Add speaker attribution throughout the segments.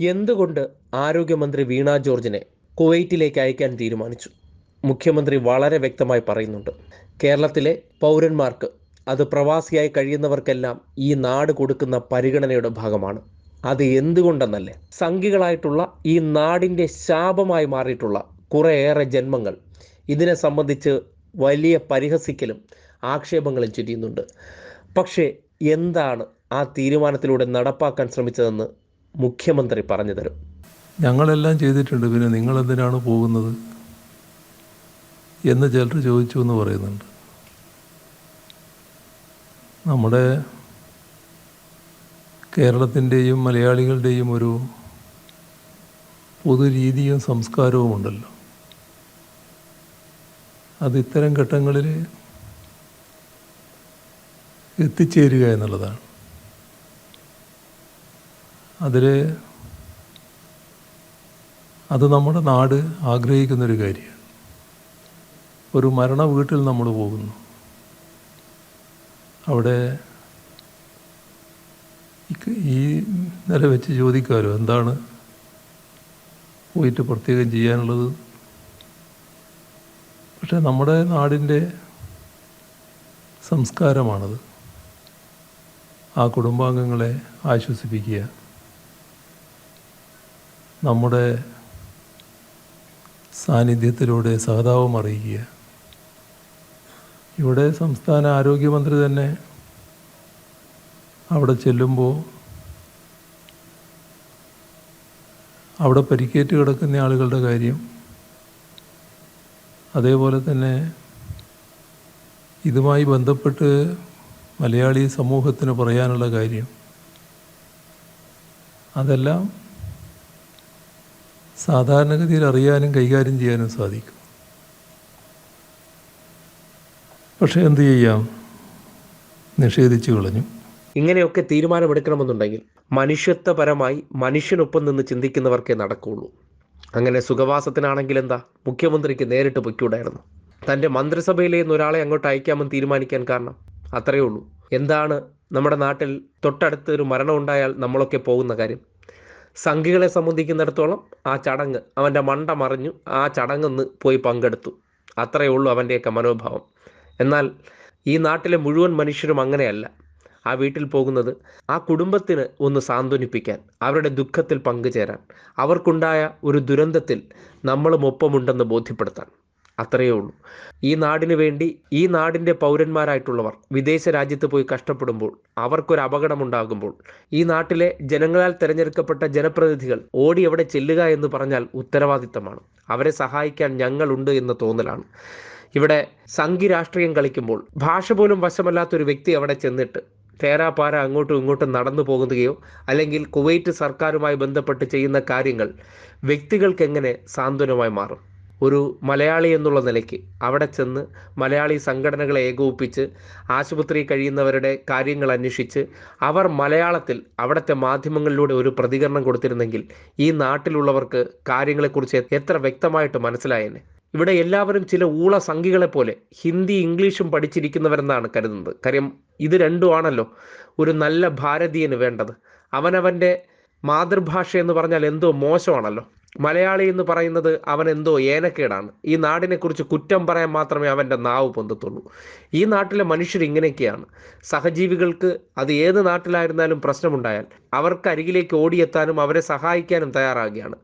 Speaker 1: എന്തുകൊണ്ട് ആരോഗ്യമന്ത്രി വീണ ജോർജിനെ കുവൈറ്റിലേക്ക് അയക്കാൻ തീരുമാനിച്ചു? മുഖ്യമന്ത്രി വളരെ വ്യക്തമായി പറയുന്നുണ്ട്. കേരളത്തിലെ പൗരന്മാർക്ക് അത് പ്രവാസിയായി കഴിയുന്നവർക്കെല്ലാം ഈ നാട് കൊടുക്കുന്ന പരിഗണനയുടെ ഭാഗമാണ്. അത് എന്തുകൊണ്ടെന്നല്ലേ? സംഘികളായിട്ടുള്ള ഈ നാടിന്റെ ശാപമായി മാറിയിട്ടുള്ള കുറേയേറെ ജന്മങ്ങൾ ഇതിനെ സംബന്ധിച്ച് വലിയ പരിഹസിക്കലും ആക്ഷേപങ്ങളും ചുരിയുന്നുണ്ട്. പക്ഷേ എന്താണ് ആ തീരുമാനത്തിലൂടെ നടപ്പാക്കാൻ ശ്രമിച്ചതെന്ന് മുഖ്യമന്ത്രി പറഞ്ഞു തരും.
Speaker 2: ഞങ്ങളെല്ലാം ചെയ്തിട്ടുണ്ട്. പിന്നെ നിങ്ങൾ എന്തിനാണ് പോകുന്നത്? എന്ന് ചിലർ ചോദിച്ചു എന്ന് പറയുന്നുണ്ട്. നമ്മുടെ കേരളത്തിന്റെയും മലയാളികളുടെയും ഒരു പൊതു രീതിയും സംസ്കാരവും ഉണ്ടല്ലോ. അത് ഇത്തരം ഘട്ടങ്ങളിൽ എത്തിച്ചേരുക എന്നുള്ളതാണ്. അതിൽ അത് നമ്മുടെ നാട് ആഗ്രഹിക്കുന്നൊരു കാര്യമാണ്. ഒരു മരണ വീട്ടിൽ നമ്മൾ പോകുന്നു. അവിടെ ഈ- നില വെച്ച് ചോദിക്കാമല്ലോ എന്താണ് പോയിട്ട് പ്രത്യേകം ചെയ്യാനുള്ളത്? പക്ഷെ നമ്മുടെ നാടിന്റെ സംസ്കാരമാണത്. ആ കുടുംബാംഗങ്ങളെ ആശ്വസിപ്പിക്കുക. നമ്മുടെ സാന്നിധ്യത്തിലൂടെ സഹതാപം അറിയിക്കുക. ഇവിടെ സംസ്ഥാന ആരോഗ്യമന്ത്രി തന്നെ അവിടെ ചെല്ലുമ്പോൾ അവിടെ പരിക്കേറ്റ് കിടക്കുന്ന ആളുകളുടെ കാര്യം അതേപോലെ തന്നെ ഇതുമായി ബന്ധപ്പെട്ട് മലയാളി സമൂഹത്തിന് പറയാനുള്ള കാര്യം അതെല്ലാം സാധാരണഗതിയിൽ അറിയാനും കൈകാര്യം ചെയ്യാനും സാധിക്കും. പക്ഷേ എന്ത് ചെയ്യാം? നിഷേധിച്ചു കളഞ്ഞു.
Speaker 1: ഇങ്ങനെയൊക്കെ തീരുമാനമെടുക്കണമെന്നുണ്ടെങ്കിൽ മനുഷ്യത്വപരമായി മനുഷ്യനൊപ്പം നിന്ന് ചിന്തിക്കുന്നവർക്കേ നടക്കുകയുള്ളൂ അങ്ങനെ സുഖവാസത്തിനാണെങ്കിൽ എന്താ? മുഖ്യമന്ത്രിക്ക് നേരിട്ട് പൊയ്ക്കൂടായിരുന്നു. തന്റെ മന്ത്രിസഭയിലെ ഒരാളെ അങ്ങോട്ട് അയക്കാമെന്ന് തീരുമാനിക്കാൻ കാരണം അത്രയേ ഉള്ളൂ. എന്താണ്? നമ്മുടെ നാട്ടിൽ തൊട്ടടുത്ത് ഒരു മരണം ഉണ്ടായാൽ നമ്മളൊക്കെ പോകുന്ന കാര്യം. സംഘികളെ സംബന്ധിക്കുന്നിടത്തോളം ആ ചടങ്ങ് അവന്റെ മണ്ട മറിഞ്ഞു ആ ചടങ്ങെന്ന് പോയി പങ്കെടുത്തു. അത്രയേ ഉള്ളൂ അവന്റെയൊക്കെ മനോഭാവം. എന്നാൽ ഈ നാട്ടിലെ മുഴുവൻ മനുഷ്യരും അങ്ങനെയല്ല. ആ വീട്ടിൽ പോകുന്നത് ആ കുടുംബത്തിന് ഒന്ന് സാന്ത്വനിപ്പിക്കാൻ അവരുടെ ദുഃഖത്തിൽ പങ്കുചേരാൻ അവർക്കുണ്ടായ ഒരു ദുരന്തത്തിൽ നമ്മളും ഒപ്പമുണ്ടെന്ന് ബോധ്യപ്പെടുത്താൻ. അത്രയേ ഉള്ളൂ. ഈ നാടിന് വേണ്ടി ഈ നാടിന്റെ പൗരന്മാരായിട്ടുള്ളവർ വിദേശ രാജ്യത്ത് പോയി കഷ്ടപ്പെടുമ്പോൾ അവർക്കൊരു അപകടമുണ്ടാകുമ്പോൾ ഈ നാട്ടിലെ ജനങ്ങളാൽ തിരഞ്ഞെടുക്കപ്പെട്ട ജനപ്രതിനിധികൾ ഓടി എവിടെ ചെല്ലുക എന്ന് പറഞ്ഞാൽ ഉത്തരവാദിത്തമാണ്. അവരെ സഹായിക്കാൻ ഞങ്ങളുണ്ട് എന്ന തോന്നലാണ്. ഇവിടെ സംഘി രാഷ്ട്രീയം കളിക്കുമ്പോൾ ഭാഷ പോലും വശമല്ലാത്തൊരു വ്യക്തി അവിടെ ചെന്നിട്ട് തേരാപാര അങ്ങോട്ടും ഇങ്ങോട്ടും നടന്നു പോകുകയോ അല്ലെങ്കിൽ കുവൈറ്റ് സർക്കാരുമായി ബന്ധപ്പെട്ട് ചെയ്യുന്ന കാര്യങ്ങൾ വ്യക്തികൾക്ക് എങ്ങനെ സാന്ത്വനമായി മാറും? ഒരു മലയാളി എന്നുള്ള നിലയ്ക്ക് അവിടെ ചെന്ന് മലയാളി സംഘടനകളെ ഏകോപിപ്പിച്ച് ആശുപത്രി കഴിയുന്നവരുടെ കാര്യങ്ങൾ അന്വേഷിച്ച് അവർ മലയാളത്തിൽ അവിടുത്തെ മാധ്യമങ്ങളിലൂടെ ഒരു പ്രതികരണം കൊടുത്തിരുന്നെങ്കിൽ ഈ നാട്ടിലുള്ളവർക്ക് കാര്യങ്ങളെക്കുറിച്ച് എത്ര വ്യക്തമായിട്ട് മനസ്സിലായേനെ. ഇവിടെ എല്ലാവരും ചില ഊള സംഘികളെ പോലെ ഹിന്ദി ഇംഗ്ലീഷും പഠിച്ചിരിക്കുന്നവരെന്നാണ് കരുതുന്നത്. കാര്യം ഇത് രണ്ടുമാണല്ലോ ഒരു നല്ല ഭാരതീയന് വേണ്ടത്. അവനവന്റെ മാതൃഭാഷ എന്ന് പറഞ്ഞാൽ എന്തോ മോശമാണല്ലോ. മലയാളി എന്ന് പറയുന്നത് അവൻ എന്തോ ഏനക്കേടാണ്. ഈ നാടിനെക്കുറിച്ച് കുറ്റം പറയാൻ മാത്രമേ അവന്റെ നാവ് പൊന്തത്തുള്ളൂ. ഈ നാട്ടിലെ മനുഷ്യർ ഇങ്ങനെയൊക്കെയാണ്. സഹജീവികൾക്ക് അത് ഏത് നാട്ടിലായിരുന്നാലും പ്രശ്നമുണ്ടായാൽ അവർക്ക് അരികിലേക്ക് ഓടിയെത്താനും അവരെ സഹായിക്കാനും തയ്യാറാകുകയാണ്.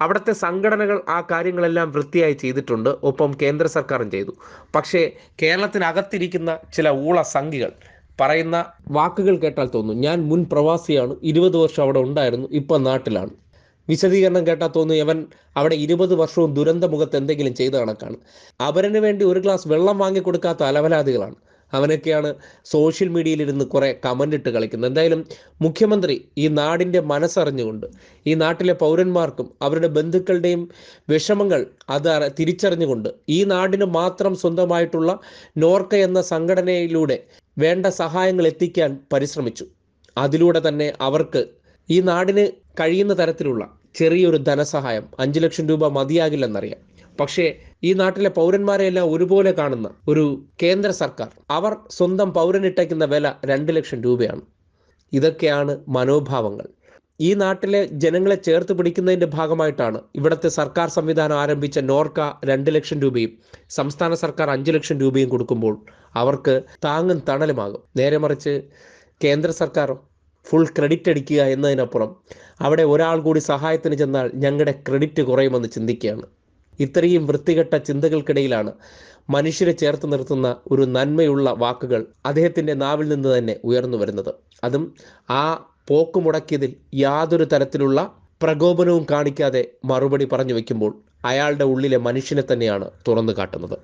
Speaker 1: അവിടുത്തെ സംഘടനകൾ ആ കാര്യങ്ങളെല്ലാം വൃത്തിയായി ചെയ്തിട്ടുണ്ട്. ഒപ്പം കേന്ദ്ര സർക്കാരും ചെയ്തു. പക്ഷേ കേരളത്തിനകത്തിരിക്കുന്ന ചില ഊള സംഘികൾ പറയുന്ന വാക്കുകൾ കേട്ടാൽ തോന്നും. ഞാൻ മുൻ പ്രവാസിയാണ്. ഇരുപത് വർഷം അവിടെ ഉണ്ടായിരുന്നു. ഇപ്പം നാട്ടിലാണ്. വിശദീകരണം കേട്ടാൽ തോന്നും അവൻ അവിടെ ഇരുപത് വർഷവും ദുരന്ത മുഖത്ത് എന്തെങ്കിലും ചെയ്ത കണക്കാണ്. അവരന് വേണ്ടി ഒരു ഗ്ലാസ് വെള്ളം വാങ്ങിക്കൊടുക്കാത്ത അലവലാതികളാണ് അവനൊക്കെയാണ് സോഷ്യൽ മീഡിയയിലിരുന്ന് കുറേ കമന്റ് ഇട്ട് കളിക്കുന്നത്. എന്തായാലും മുഖ്യമന്ത്രി ഈ നാടിന്റെ മനസ്സറിഞ്ഞുകൊണ്ട് ഈ നാട്ടിലെ പൗരന്മാർക്കും അവരുടെ ബന്ധുക്കളുടെയും വിഷമങ്ങൾ അത് തിരിച്ചറിഞ്ഞുകൊണ്ട് ഈ നാടിന് മാത്രം സ്വന്തമായിട്ടുള്ള നോർക്ക എന്ന സംഘടനയിലൂടെ വേണ്ട സഹായങ്ങൾ എത്തിക്കാൻ പരിശ്രമിച്ചു. അതിലൂടെ തന്നെ അവർക്ക് ഈ നാടിന് കഴിയുന്ന തരത്തിലുള്ള ചെറിയൊരു ധനസഹായം അഞ്ച് ലക്ഷം രൂപ മതിയാകില്ലെന്നറിയാം. പക്ഷേ ഈ നാട്ടിലെ പൗരന്മാരെ എല്ലാം ഒരുപോലെ കാണുന്ന ഒരു കേന്ദ്ര സർക്കാർ അവർ സ്വന്തം പൗരനിട്ടയ്ക്കുന്ന വില രണ്ട് ലക്ഷം രൂപയാണ്. ഇതൊക്കെയാണ് മനോഭാവങ്ങൾ. ഈ നാട്ടിലെ ജനങ്ങളെ ചേർത്ത് പിടിക്കുന്നതിന്റെ ഭാഗമായിട്ടാണ് ഇവിടുത്തെ സർക്കാർ സംവിധാനം ആരംഭിച്ച നോർക്ക രണ്ട് ലക്ഷം രൂപയും സംസ്ഥാന സർക്കാർ അഞ്ച് ലക്ഷം രൂപയും കൊടുക്കുമ്പോൾ അവർക്ക് താങ്ങും തണലുമാകും. നേരെ മറിച്ച് കേന്ദ്ര സർക്കാർ ഫുൾ ക്രെഡിറ്റ് അടിക്കുക എന്നതിനപ്പുറം അവിടെ ഒരാൾ കൂടി സഹായത്തിന് ചെന്നാൽ ഞങ്ങളുടെ ക്രെഡിറ്റ് കുറയുമെന്ന് ചിന്തിക്കുകയാണ്. ഇത്രയും വൃത്തികെട്ട ചിന്തകൾക്കിടയിലാണ് മനുഷ്യരെ ചേർത്ത് നിർത്തുന്ന ഒരു നന്മയുള്ള വാക്കുകൾ അദ്ദേഹത്തിന്റെ നാവിൽ നിന്ന് തന്നെ ഉയർന്നു വരുന്നത്. അതും ആ പോക്ക് മുടക്കിയതിൽ യാതൊരു തരത്തിലുള്ള പ്രകോപനവും കാണിക്കാതെ മറുപടി പറഞ്ഞു വയ്ക്കുമ്പോൾ അയാളുടെ ഉള്ളിലെ മനുഷ്യനെ തന്നെയാണ് തുറന്നു കാട്ടുന്നത്.